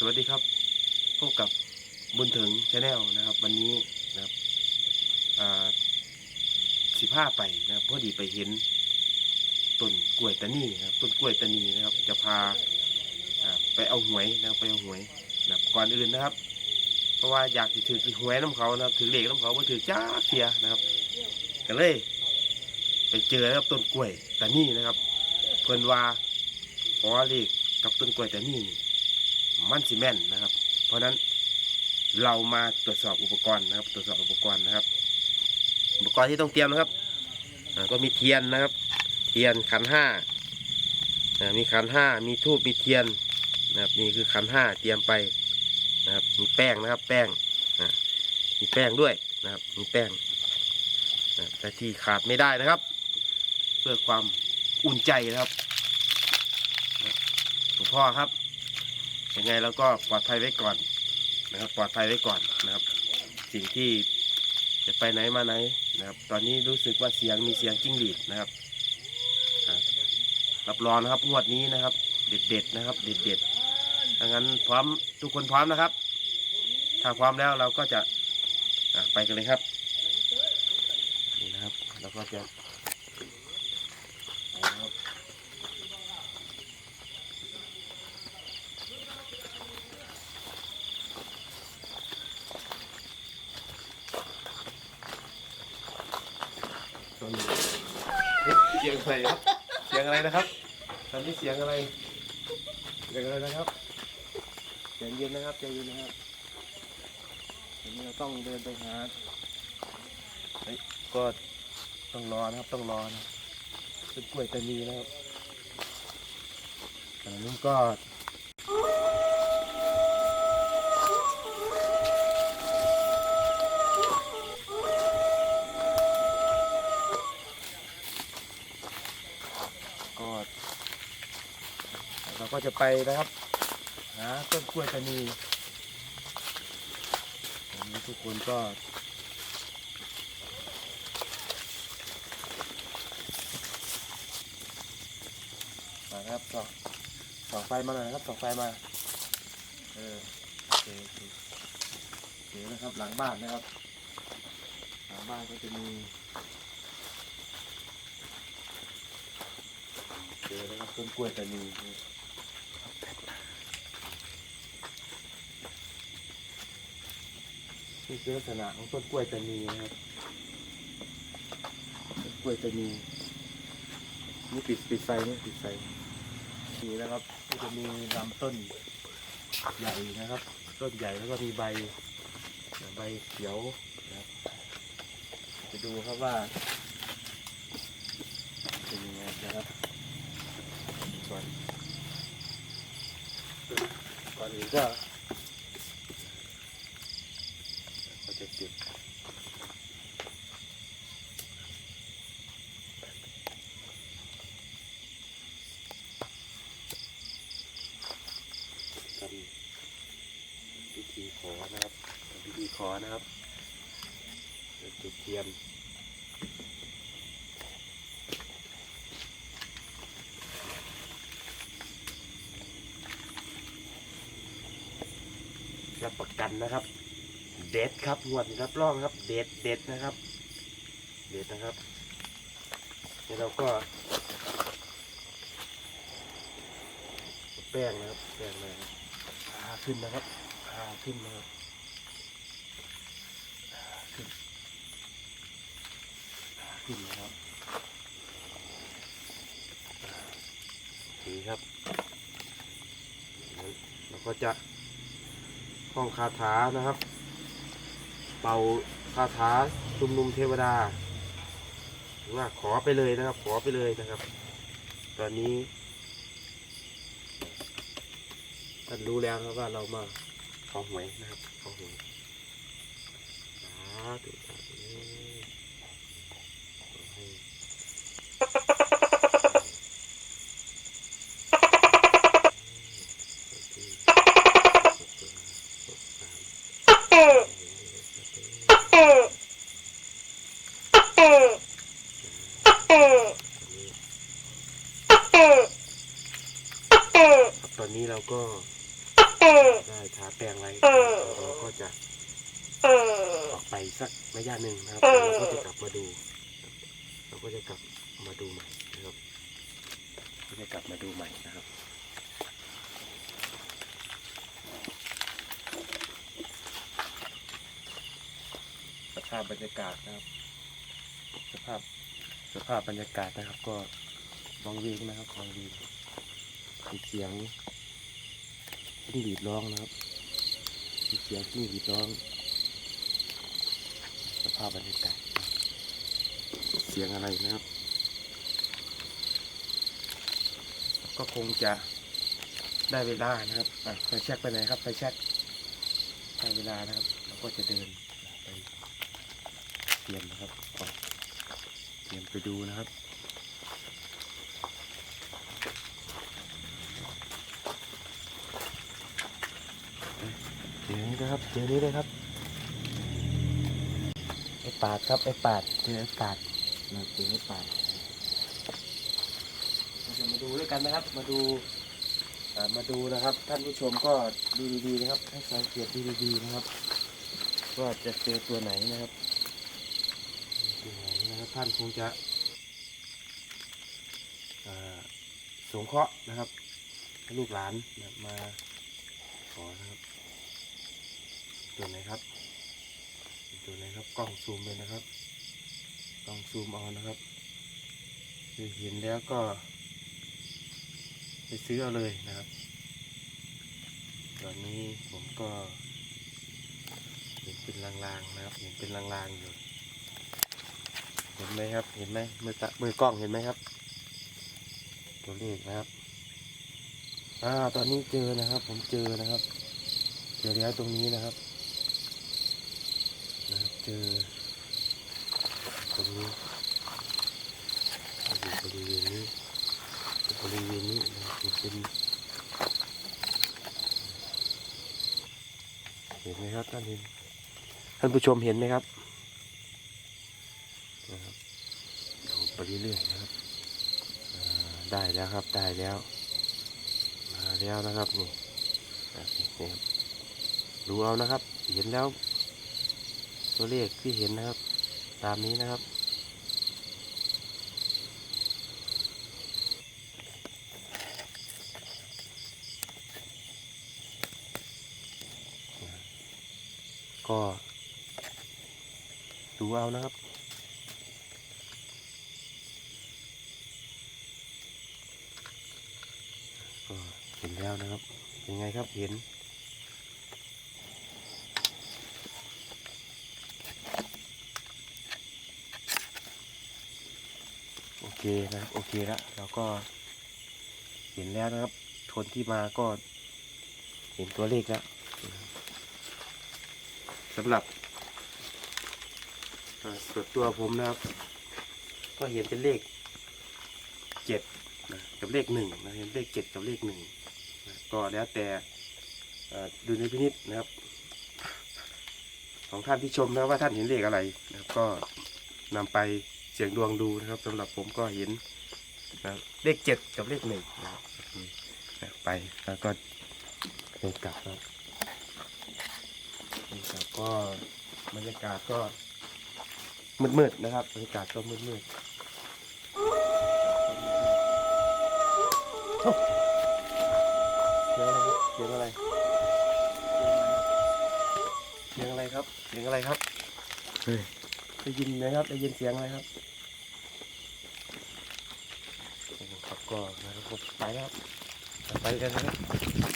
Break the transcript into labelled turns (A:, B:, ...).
A: สวัสดีครับพบกับบุญถึงชาแนลนะครับ วันนี้นะครับสิบห้าไปนะครับพอดีไปเห็นต้นกล้วยตานีนะครับต้นกล้วยตานีนะครับ จะพาไปเอาหวยนะครับไปเอาหวยนะครับก่อนอื่นนะครับ เพราะว่าอยากถือหวยน้ำเขานะครับถือเหล็กน้ำเขามาถือจ้าเสียนะครับก็เลย ไปเจอนะครับต้นกล้วยตานีนะครับ เพิ่นว่าขอเลขกับต้นกล้วยตานีนี่ มันสิแม่นนะครับ เพราะฉะนั้นเรามาตรวจสอบอุปกรณ์นะครับ ตรวจสอบอุปกรณ์นะครับ อุปกรณ์ที่ต้องเตรียมนะครับก็มีเทียนนะครับ เทียนขันห้ามีขันห้ามีทูบมีเทียนนะครับนี่คือขันห้าเตรียมไปนะครับ มีแป้งนะครับ แป้งมีแป้งด้วยนะครับ มีแป้งแต่ที่ขาดไม่ได้นะครับ เพื่อความอุ่นใจนะครับหลวงพ่อครับ ยังไงเราก็ปลอดภัยไว้ก่อนนะครับ ปลอดภัยไว้ก่อนนะครับ สิ่งที่จะไปไหนมาไหนนะครับ ตอนนี้รู้สึกว่าเสียงมีเสียงจิ้งหรีดนะครับรับรองนะครับงวดนี้นะครับ เด็ดๆนะครับ เด็ดๆดังนั้นพร้อมทุกคนพร้อมนะครับ ถ้าพร้อมแล้วเราก็จะอะไปกันเลยครับนี่นะครับ เราก็จะเอาละครับ ตอนนี้เอะเสียงอะไรครับ เสียงอะไรนะครับตอนนี้เสียงอะไร เสียงอะไรนะครับใจเย็นนะครับใจเย็นนะครับตอนนี้เราต้องเดินไปหาเฮ้ยก็ต้องรอนะครับต้องรอนะเป็นกล้วยตานีนะครับแต่นี้ก็เรา ก็จะไปนะครับหาต้นกล้วยตานีทุกคนก็มาครับส่องส่องไฟมาหน่อยนะครับส่องไฟมาเออโอเคโอเคโอเคนะครับหลังบ้านนะครับ หลังบ้านก็จะมีเจอนะครับต้นกล้วยตานี นี่คือลักษณะของต้นกล้วยตานีนะครับต้นกล้วยตานีนี่ปิดปิดไฟนี่ปิดไฟนี่นะครับก็จะมีลำต้นใหญ่นะครับ ต้นใหญ่แล้วก็มีใบใบเขียวนะครับจะดูครับว่าเป็นยังไงนะครับก่อนก่อนอื่นก็ก็จะจุดทำพิธีขอนะครับทำพิธี ขอนะครับจุดเทียนรับประกันนะครับ เด็ดครับงวดนี้รับรองครับ เด็ดเด็ดนะครับ เด็ดนะครับนี่เราก็ แป้งนะครับ แป้งเลยครับพาขึ้นนะครับพาขึ้นนะครับพาขึ้นพา ขึ้นนะครับดีครับเราก็จะห้องคาถานะครับ เป่าคาถาชุมนุมเทวดาว่าขอไปเลยนะครับ ขอไปเลยนะครับ ตอนนี้ท่านรู้แล้วครับว่าเรามาขอหวยนะครับขอหวยสาธุสาธุขอให้ ตอนนี้เราก็ได้ทาแป้งไว้เราก็จะออกไปสักระยะหนึ่งนะครับเราก็จะกลับมาดู เราก็จะกลับมาดูใหม่นะครับก็จะกลับมาดูใหม่นะครับสภาพบรรยากาศนะครับ สภาพสภาพบรรยากาศนะครับ ก็วังเวงนะครับวัง เวงมีเสียงจิ้งหรีดร้องนะครับเสียงจิ้งหรีดร้อง สภาพบรรยากาศเสียงอะไรนะครับ ก็คงจะได้เวลานะครับไฟแช็กไปไหนครับไฟแช็กได้เวลานะครับเราก็จะเดินไปเตรียมนะครับเตรียมไปดูนะครับ เจอ นี้นะครับเจอนี้เลยครับไอปาดครับไอปาดเจอไอปาดเราเจอไอปาดเราจะมาดูด้วยกันนะครับ มาดูมาดูนะครับ ท่านผู้ชมก็ดูดีๆนะครับ ให้สังเกตดูดีๆนะครับว่าจะเจอตัวไหนนะครับตัวไหนนะครับท่านคงจะอ่าสงเคราะห์นะครับให้ลูกหลานมาขอนะครับ ตัวไหนครับตัวไหนครับกล้องซูมเลยนะครับกล้องซูมเอานะครับคือเห็นแล้วก็ ไปซื้อเอาเลยนะครับ ตอนนี้ผมก็เห็นเป็นลางๆนะครับ เห็นเป็นลางๆอยู่ เห็นไหมครับ เห็นไหมมือตะมือกล้องเห็นไหมครับ ตัวเลขนะครับอ่าตอนนี้เจอนะครับ ผมเจอนะครับ เจอแล้วตรงนี้นะครับ อตรงนี้อยู่บริเวณนี้อยู่บริเวณนี้นะครับมันเป็นเห็นไหมครับท่านเห็นท่านผู้ชมเห็นไหมครับนะครับดูไปเรื่อยๆนะครับได้แล้วครับได้แล้ว มาแล้วนะครับนี่อะนี่ครับดูเอานะครับ เห็นแล้ว ตัวเลขที่เห็นนะครับ ตามนี้นะครับ ก็ดูเอานะครับก็เห็นแล้วนะครับ เป็นไงครับเห็น โอ เคนะครับโอเคแล้วเราก็เห็นแล้วนะครับคนที่มาก็เห็นตัวเลขแล้วสำหรับส่วนตัวผมนะครับ ก็เห็นเป็นเลขเจ็ดกับเลขหนึ่งนะเห็นเลขเจ็ดกับเลขหนึ่งก็แล้วแต่อ่าดูในพินิษนะครับ ของท่านที่ชมนะว่าท่านเห็นเลขอะไรนะครับก็นำไป สี่ยงดวงดูนะครับสำหรับผมก็เห็นนะเลขเจ็ดกับเลขหนึ่งนะครับอืมนะไปแล้วก็เดินกลับครับนี่ครับก็บรรยากาศก็มืดๆนะครับบรรยากาศก็มืดๆโอ้เสียงอะไรครับเสียงอะไรเสียงอะไรครับเสียงอะไรครับได้ยินไหมครับได้ยินเสียงอะไรครับโอ้โหครับ ก็นะครับไปแล้วไปกันนะครับ